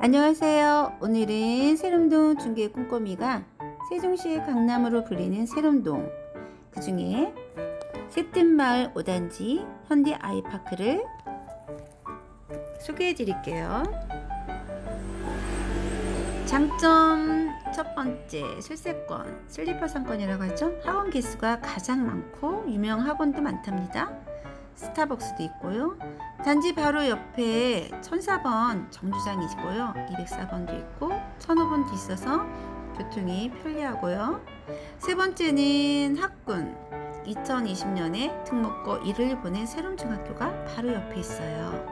안녕하세요. 오늘은 세lum동 중계 꿈꾸미가 세종시의 강남으로 불리는 세lum동 그 중에 새뜸마을 5단지 현대 아이파크를 소개해 드릴게요. 장점 첫 번째 출세권 슬리퍼 상권이라고 하죠. 학원 개수가 가장 많고 유명 학원도 많답니다. 스타벅스도 있고요. 단지 바로 옆에 1004번 정류장이 있고요. 204번도 있고 1005번도 있어서 교통이 편리하고요. 세 번째는 학군 2020년에 특목고 1을 보낸 세lum중학교가 바로 옆에 있어요.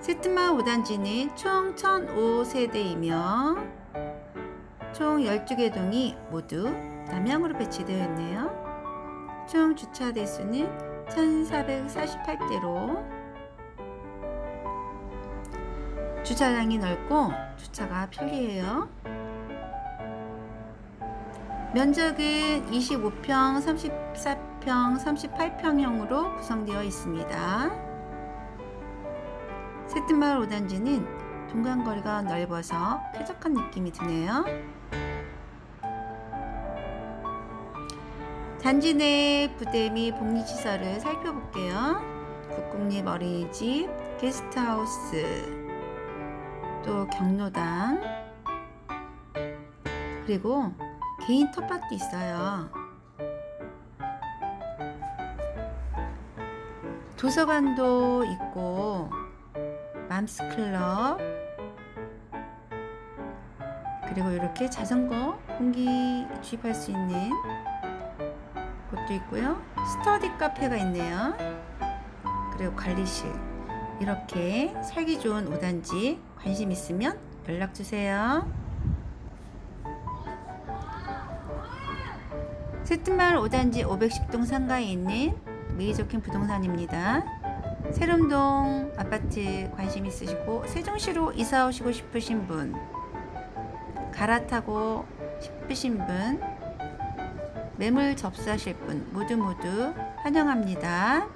세트마 5단지는 총 1005세대이며 총 12개 동이 모두 남향으로 배치되어 있네요. 총 주차 대수는 1448대로 주차장이 넓고 주차가 편리해요. 면적은 25평, 34평, 38평형으로 구성되어 있습니다. 세트마을 5단지는 동간거리가 넓어서 쾌적한 느낌이 드네요. 단지 내 부대 및 복리시설을 살펴볼게요. 국공립 어린이집, 게스트하우스, 또 경로당, 그리고 개인 텃밭도 있어요. 도서관도 있고, 맘스클럽, 그리고 이렇게 자전거 공기 주입할 수 있는 곳도 있고요. 스터디 카페가 있네요. 그리고 관리실. 이렇게 살기 좋은 5단지 관심 있으면 연락 주세요. 세트마을 5단지 510동 상가에 있는 메이저킹 부동산입니다. 세lum동 아파트 관심 있으시고 세종시로 이사 오시고 싶으신 분, 갈아타고 싶으신 분, 매물 접수하실 분 모두 모두 환영합니다.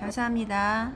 감사합니다.